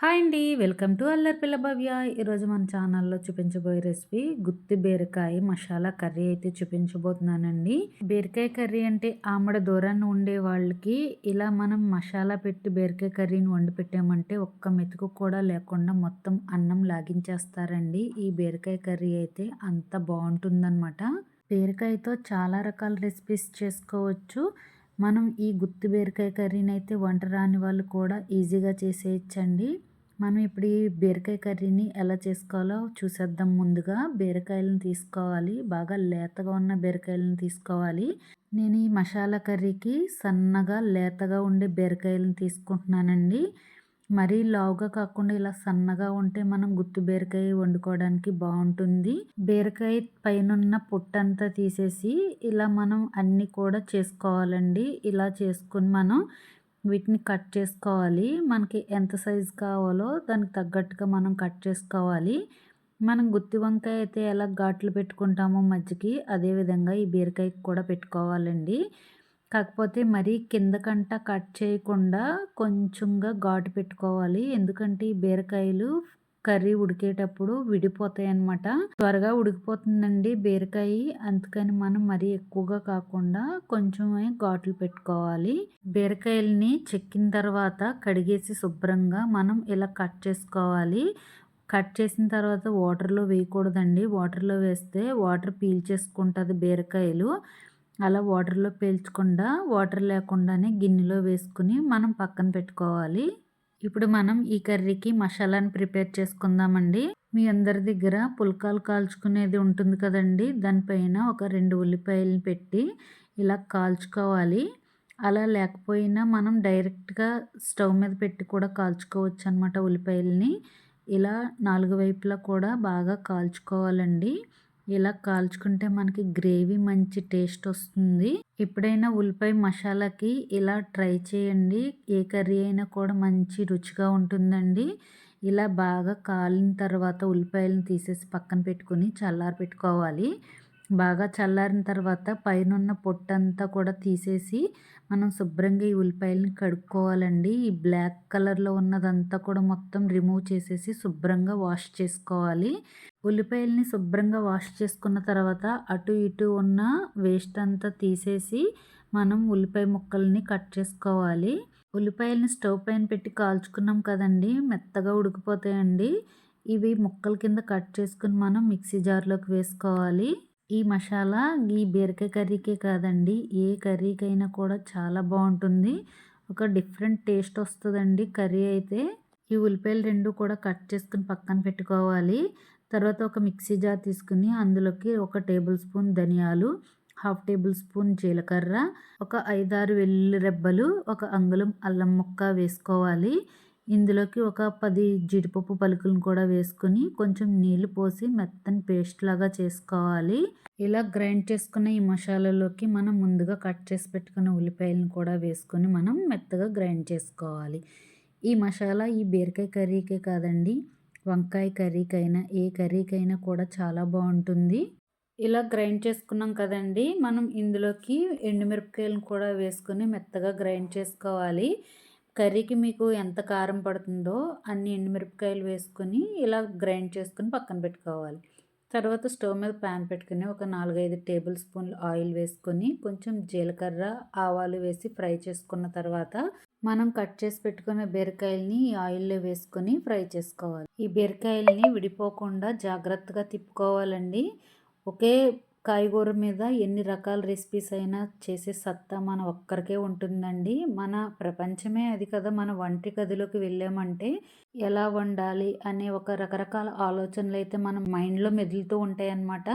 Hi అండి. Welcome to Allari పిల్ల భవ్య. ఈరోజు మన ఛానల్లో చూపించబోయే రెసిపీ గుత్తి బీరకాయ మసాలా కర్రీ అయితే చూపించబోతున్నానండి. బీరకాయ కర్రీ అంటే ఆమడ దూరాన్ని ఉండే వాళ్ళకి ఇలా మనం మసాలా పెట్టి బీరకాయ కర్రీని వండి పెట్టామంటే ఒక్క మెతుకు కూడా లేకుండా మొత్తం అన్నం లాగించేస్తారండి. ఈ బీరకాయ కర్రీ అయితే అంత బాగుంటుందన్నమాట. బీరకాయతో చాలా రకాల రెసిపీస్ చేసుకోవచ్చు. మనం ఈ గుత్తి బీరకాయ కర్రీని అయితే వంట రాని వాళ్ళు కూడా ఈజీగా చేసేయచ్చండి. మనం ఇప్పుడు ఈ బీరకాయ కర్రీని ఎలా చేసుకోవాలో చూసేద్దాం ముందుగా. బీరకాయలను తీసుకోవాలి బాగా లేతగా ఉన్న బీరకాయలను తీసుకోవాలి. నేను ఈ మసాలా కర్రీకి సన్నగా లేతగా ఉండే బీరకాయలను తీసుకుంటున్నానండి. మరీ లావుగా కాకుండా ఇలా సన్నగా ఉంటే మనం గుత్తి బీరకాయ వండుకోవడానికి బాగుంటుంది బీరకాయ పైన పొట్టంతా తీసేసి ఇలా మనం అన్నీ కూడా చేసుకోవాలండి. ఇలా చేసుకుని మనం వీటిని కట్ చేసుకోవాలి. మనకి ఎంత సైజు కావాలో దానికి తగ్గట్టుగా మనం కట్ చేసుకోవాలి. మనం గుత్తి వంకాయ అయితే ఎలా ఘాట్లు పెట్టుకుంటామో మధ్యకి అదేవిధంగా ఈ బీరకాయకి కూడా పెట్టుకోవాలండి. కాకపోతే మరీ కిందకంట కట్ చేయకుండా కొంచెంగా ఘాటు పెట్టుకోవాలి. ఎందుకంటే ఈ బీరకాయలు కర్రీ ఉడికేటప్పుడు విడిపోతాయి అన్నమాట త్వరగా ఉడికిపోతుందండి బీరకాయ. అందుకని మనం మరీ ఎక్కువగా కాకుండా కొంచెమే ఘాట్లు పెట్టుకోవాలి. బీరకాయలని చెక్కిన తర్వాత కడిగేసి శుభ్రంగా మనం ఇలా కట్ చేసుకోవాలి. కట్ చేసిన తర్వాత వాటర్లో వేయకూడదండి. వాటర్లో వేస్తే వాటర్ పీల్చేసుకుంటుంది బీరకాయలు. అలా వాటర్లో పేల్చకుండా వాటర్ లేకుండానే గిన్నెలో వేసుకుని మనం పక్కన పెట్టుకోవాలి. ఇప్పుడు మనం ఈ కర్రీకి మసాలాని ప్రిపేర్ చేసుకుందామండి. మీ అందరి దగ్గర పుల్కాలు కాల్చుకునేది ఉంటుంది కదండి. దానిపైన ఒక రెండు ఉల్లిపాయలను పెట్టి ఇలా కాల్చుకోవాలి. అలా లేకపోయినా మనం డైరెక్ట్గా స్టవ్ మీద పెట్టి కూడా కాల్చుకోవచ్చు అనమాట ఉల్లిపాయలని. ఇలా నాలుగు వైపులా కూడా బాగా కాల్చుకోవాలండి. ఇలా కాల్చుకుంటే మనకి గ్రేవీ మంచి టేస్ట్ వస్తుంది. ఎప్పుడైనా ఉల్లిపాయ మసాలాకి ఇలా ట్రై చేయండి. ఏ కర్రీ అయినా కూడా మంచి రుచిగా ఉంటుందండి. ఇలా బాగా కాలిన తర్వాత ఉల్లిపాయలను తీసేసి పక్కన పెట్టుకొని చల్లారి పెట్టుకోవాలి. బాగా చల్లారిన తర్వాత పైన పొట్టంతా కూడా తీసేసి మనం శుభ్రంగా ఈ ఉల్లిపాయలని కడుక్కోవాలండి. ఈ బ్లాక్ కలర్లో ఉన్నదంతా కూడా మొత్తం రిమూవ్ చేసేసి శుభ్రంగా వాష్ చేసుకోవాలి. ఉల్లిపాయల్ని శుభ్రంగా వాష్ చేసుకున్న తర్వాత అటు ఇటు ఉన్న వేస్ట్ అంతా తీసేసి మనం ఉల్లిపాయ ముక్కల్ని కట్ చేసుకోవాలి. ఉల్లిపాయల్ని స్టవ్ పైన పెట్టి కాల్చుకున్నాం కదండి మెత్తగా ఉడికిపోతాయండి. ఇవి ముక్కల కింద కట్ చేసుకుని మనం మిక్సీ జార్లోకి వేసుకోవాలి. ఈ మసాలా ఈ బీరకాయ కర్రీకే కాదండి ఏ కర్రీకైనా కూడా చాలా బాగుంటుంది. ఒక డిఫరెంట్ టేస్ట్ వస్తుందండి కర్రీ అయితే. ఈ ఉల్లిపాయలు రెండు కూడా కట్ చేసుకుని పక్కన పెట్టుకోవాలి. తర్వాత ఒక మిక్సీ జార్ తీసుకుని అందులోకి ఒక టేబుల్ స్పూన్ ధనియాలు హాఫ్ టేబుల్ స్పూన్ జీలకర్ర ఒక ఐదారు వెల్లుల్లి రెబ్బలు ఒక అంగుళం అల్లం ముక్క వేసుకోవాలి. ఇందులోకి ఒక పది జీడిపప్పు పలుకులను కూడా వేసుకుని కొంచెం నీళ్ళు పోసి మెత్తని పేస్ట్ లాగా చేసుకోవాలి. ఇలా గ్రైండ్ చేసుకున్న ఈ మసాలాలోకి మనం ముందుగా కట్ చేసి పెట్టుకున్న ఉల్లిపాయలను కూడా వేసుకొని మనం మెత్తగా గ్రైండ్ చేసుకోవాలి. ఈ మసాలా ఈ బీరకాయ కర్రీకే కాదండి వంకాయ కర్రీకైనా ఏ కర్రీకైనా కూడా చాలా బాగుంటుంది. ఇలా గ్రైండ్ చేసుకున్నాం కదండి మనం ఇందులోకి ఎండుమిరపకాయలను కూడా వేసుకొని మెత్తగా గ్రైండ్ చేసుకోవాలి. కర్రీకి మీకు ఎంత కారం పడుతుందో అన్ని ఎండుమిరపకాయలు వేసుకొని ఇలా గ్రైండ్ చేసుకుని పక్కన పెట్టుకోవాలి. తర్వాత స్టవ్ మీద ప్యాన్ పెట్టుకుని ఒక నాలుగైదు టేబుల్ స్పూన్లు ఆయిల్ వేసుకొని కొంచెం జీలకర్ర ఆవాలు వేసి ఫ్రై చేసుకున్న తర్వాత మనం కట్ చేసి పెట్టుకున్న బీరకాయలని ఈ ఆయిల్లో వేసుకొని ఫ్రై చేసుకోవాలి. ఈ బీరకాయలని విడిపోకుండా జాగ్రత్తగా తిప్పుకోవాలండి. ఒకే కాయగూర మీద ఎన్ని రకాల రెసిపీస్ అయినా చేసే సత్తా మన ఒక్కరికే ఉంటుందండి. మన ప్రపంచమే అది కదా మన వంటి గదిలోకి వెళ్ళామంటే ఎలా వండాలి అనే ఒక రకరకాల ఆలోచనలు అయితే మన మైండ్లో మెదులుతూ ఉంటాయన్నమాట.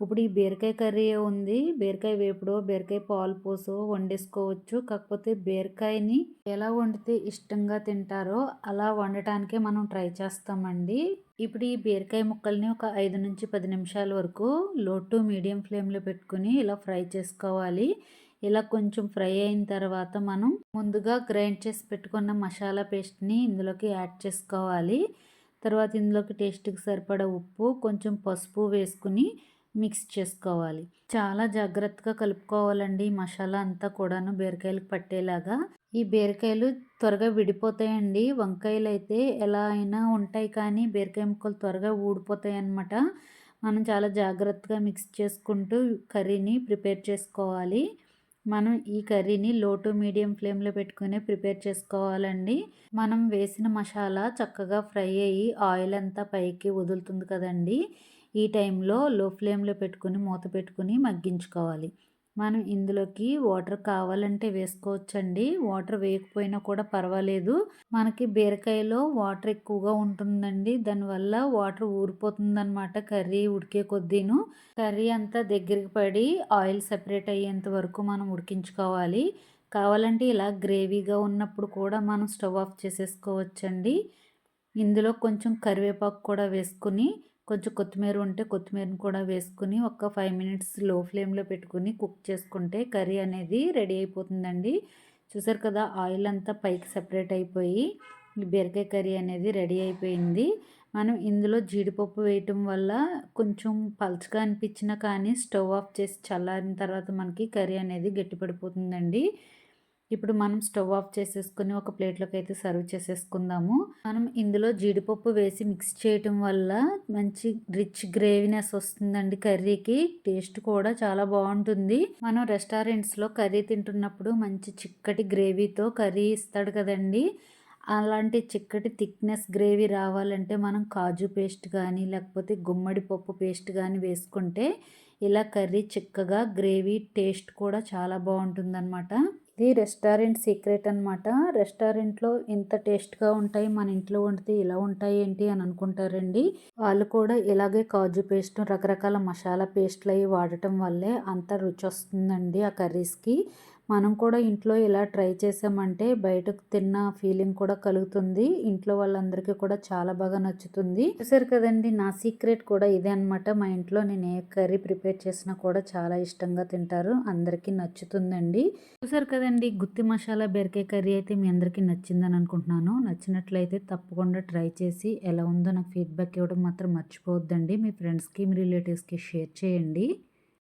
ఇప్పుడు ఈ బీరకాయ కర్రీ ఉంది? బీరకాయ వేపుడో బీరకాయ పాలు పోసో వండేసుకోవచ్చు. కాకపోతే బీరకాయని ఎలా వండితే ఇష్టంగా తింటారో అలా వండటానికే మనం ట్రై చేస్తామండి. ఇప్పుడు ఈ బీరకాయ ముక్కల్ని ఒక ఐదు నుంచి పది నిమిషాల వరకు లో టు మీడియం ఫ్లేమ్లో పెట్టుకుని ఇలా ఫ్రై చేసుకోవాలి. ఇలా కొంచెం ఫ్రై అయిన తర్వాత మనం ముందుగా గ్రైండ్ చేసి పెట్టుకున్న మసాలా పేస్ట్ని ఇందులోకి యాడ్ చేసుకోవాలి. తర్వాత ఇందులోకి టేస్ట్కి సరిపడా ఉప్పు కొంచెం పసుపు వేసుకుని మిక్స్ చేసుకోవాలి. చాలా జాగ్రత్తగా కలుపుకోవాలండి మసాలా అంతా కూడాను బీరకాయలకు పట్టేలాగా. ఈ బీరకాయలు త్వరగా విడిపోతాయండి. వంకాయలు అయితే ఎలా అయినా ఉంటాయి కానీ బీరకాయ ముక్కలు త్వరగా ఊడిపోతాయి అన్నమాట మనం చాలా జాగ్రత్తగా మిక్స్ చేసుకుంటూ కర్రీని ప్రిపేర్ చేసుకోవాలి. మనం ఈ కర్రీని లో టు మీడియం ఫ్లేమ్లో పెట్టుకునే ప్రిపేర్ చేసుకోవాలండి. మనం వేసిన మసాలా చక్కగా ఫ్రై అయ్యి ఆయిల్ అంతా పైకి వదులుతుంది కదండి. ఈ టైంలో లో ఫ్లేమ్లో పెట్టుకుని మూత పెట్టుకుని మగ్గించుకోవాలి. మనం ఇందులోకి వాటర్ కావాలంటే వేసుకోవచ్చండి. వాటర్ వేయకపోయినా కూడా పర్వాలేదు. మనకి బీరకాయలో వాటర్ ఎక్కువగా ఉంటుందండి. దానివల్ల వాటర్ ఊరిపోతుందన్నమాట కర్రీ ఉడికే కొద్దీను. కర్రీ అంతా దగ్గరికి పడి ఆయిల్ సెపరేట్ అయ్యేంత వరకు మనం ఉడికించుకోవాలి. కావాలంటే ఇలా గ్రేవీగా ఉన్నప్పుడు కూడా మనం స్టవ్ ఆఫ్ చేసేసుకోవచ్చండి. ఇందులో కొంచెం కరివేపాకు కూడా వేసుకుని కొంచెం కొత్తిమీర ఉంటే కొత్తిమీరని కూడా వేసుకుని ఒక ఫైవ్ మినిట్స్లో ఫ్లేమ్లో పెట్టుకుని కుక్ చేసుకుంటే కర్రీ అనేది రెడీ అయిపోతుందండి. చూసారు కదా ఆయిల్ అంతా పైకి సపరేట్ అయిపోయి బీరకాయ కర్రీ అనేది రెడీ అయిపోయింది. మనం ఇందులో జీడిపప్పు వేయటం వల్ల కొంచెం పలుచగా అనిపించినా కానీ స్టవ్ ఆఫ్ చేసి చల్లారిన తర్వాత మనకి కర్రీ అనేది గట్టిపడిపోతుందండి. ఇప్పుడు మనం స్టవ్ ఆఫ్ చేసేసుకుని ఒక ప్లేట్లోకి అయితే సర్వ్ చేసేసుకుందాము. మనం ఇందులో జీడిపప్పు వేసి మిక్స్ చేయటం వల్ల మంచి రిచ్ గ్రేవీనెస్ వస్తుందండి కర్రీకి. టేస్ట్ కూడా చాలా బాగుంటుంది. మనం రెస్టారెంట్స్లో కర్రీ తింటున్నప్పుడు మంచి చిక్కటి గ్రేవీతో కర్రీ ఇస్తాడు కదండి. అలాంటి చిక్కటి థిక్నెస్ గ్రేవీ రావాలంటే మనం కాజు పేస్ట్ కానీ లేకపోతే గుమ్మడి పప్పు పేస్ట్ కానీ వేసుకుంటే ఇలా కర్రీ చిక్కగా గ్రేవీ టేస్ట్ కూడా చాలా బాగుంటుందన్నమాట. ఇది రెస్టారెంట్ సీక్రెట్ అనమాట రెస్టారెంట్లో ఇంత టేస్ట్గా ఉంటాయి మన ఇంట్లో వండితే ఇలా ఉంటాయి ఏంటి అని అనుకుంటారండి. వాళ్ళు కూడా ఇలాగే కాజు పేస్ట్ రకరకాల మసాలా పేస్ట్లు అవి వాడటం వల్లే అంత రుచి వస్తుందండి ఆ కర్రీస్కి. మనం కూడా ఇంట్లో ఇలా ట్రై చేసామంటే బయటకు తిన్న ఫీలింగ్ కూడా కలుగుతుంది. ఇంట్లో వాళ్ళందరికీ కూడా చాలా బాగా నచ్చుతుంది. చూసారు కదండి నా సీక్రెట్ కూడా ఇదే అనమాట మా ఇంట్లో నేను ఏ కర్రీ ప్రిపేర్ చేసినా కూడా చాలా ఇష్టంగా తింటారు. అందరికీ నచ్చుతుందండి. చూసారు కదండి గుత్తి మసాలా బెరకాయ కర్రీ అయితే మీ అందరికీ నచ్చిందని అనుకుంటున్నాను. నచ్చినట్లయితే తప్పకుండా ట్రై చేసి ఎలా ఉందో నాకు ఫీడ్బ్యాక్ ఇవ్వడం మాత్రం మర్చిపోవద్దండి. మీ ఫ్రెండ్స్కి మీ రిలేటివ్స్కి షేర్ చేయండి.